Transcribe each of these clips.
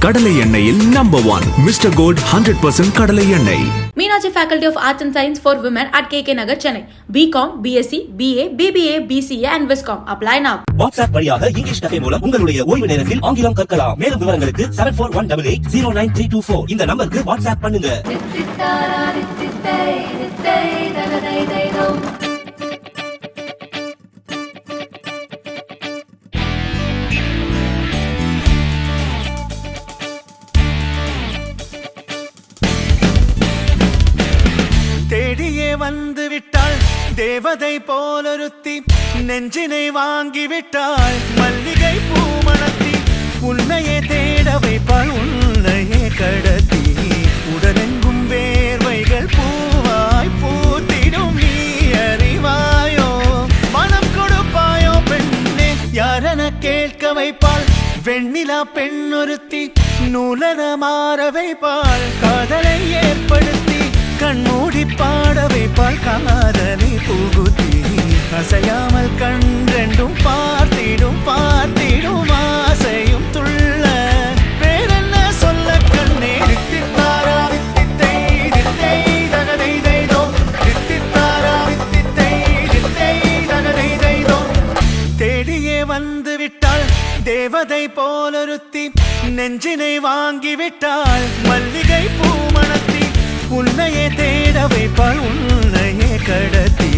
கடலை எண்ணெயில் number one mister gold hundred percent கடலை எண்ணெய் Meenakshi Faculty of Arts and Science for Women at KK Nagar, Chennai. BCom, BSc, BA, BBA, BCA and Viscom. Apply now. WhatsApp வழியாக English cafe மூலம் உங்களுடைய ஓய்வு நேரத்தில் ஆங்கிலம் கற்கலாம் மேலும் விவரங்களுக்கு seven four one double eight zero nine three two four இந்த நம்பருக்கு வாட்ஸ்அப் பண்ணுங்க வந்து விட்டாள் தேவதை போலொருத்தி நெஞ்சினை வாங்கி விட்டாள் மல்லிகை பூமணத்தி உன்னையே தேட வைப்பாள் உன்னையே கடத்தி. உடலெங்கும் வேர்வைகள் பூவாய் பூத்திடும் நீ அறிவாயோ? மனம் கொடுப்பாயோ பெண்ணே? யாரென கேட்க வைப்பாள்? வெண்ணிலா பெண்ணொருத்தி நூலன மாற வைப்பாள். காதலை ஏற்படுத்தி கண்மூடி பாட பால் காதலை புகுத்தி. அசையாமல் கண் ரெண்டும் பார்த்திடும் பார்த்திடும் ஆசையும் துள்ள. வேறென்ன சொல்ல கண்ணே? தேடியே வந்து விட்டாள் தேவதை போலொருத்தி. நெஞ்சினை வாங்கிவிட்டாள் மல்லிகை பூமணத்தி உன்னையே தே வைப்பாள் உன்னையே கடத்தி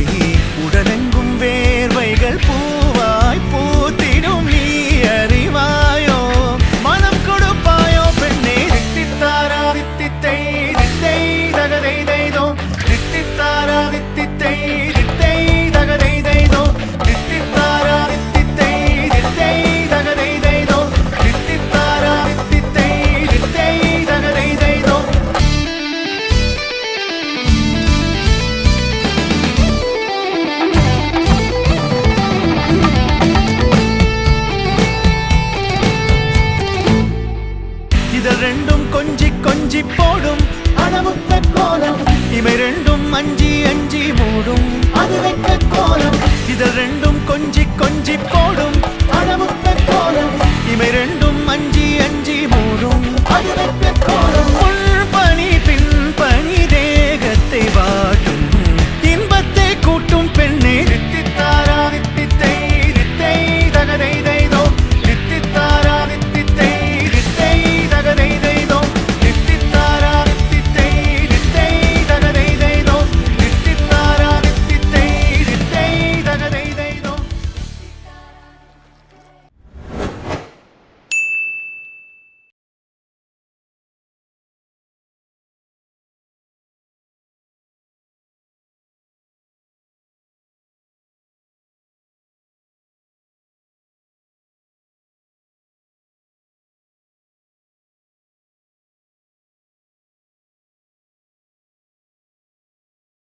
கொஞ்சி கொஞ்சி போடும். அணமுத்த கோலம் இமை ரெண்டும் அஞ்சி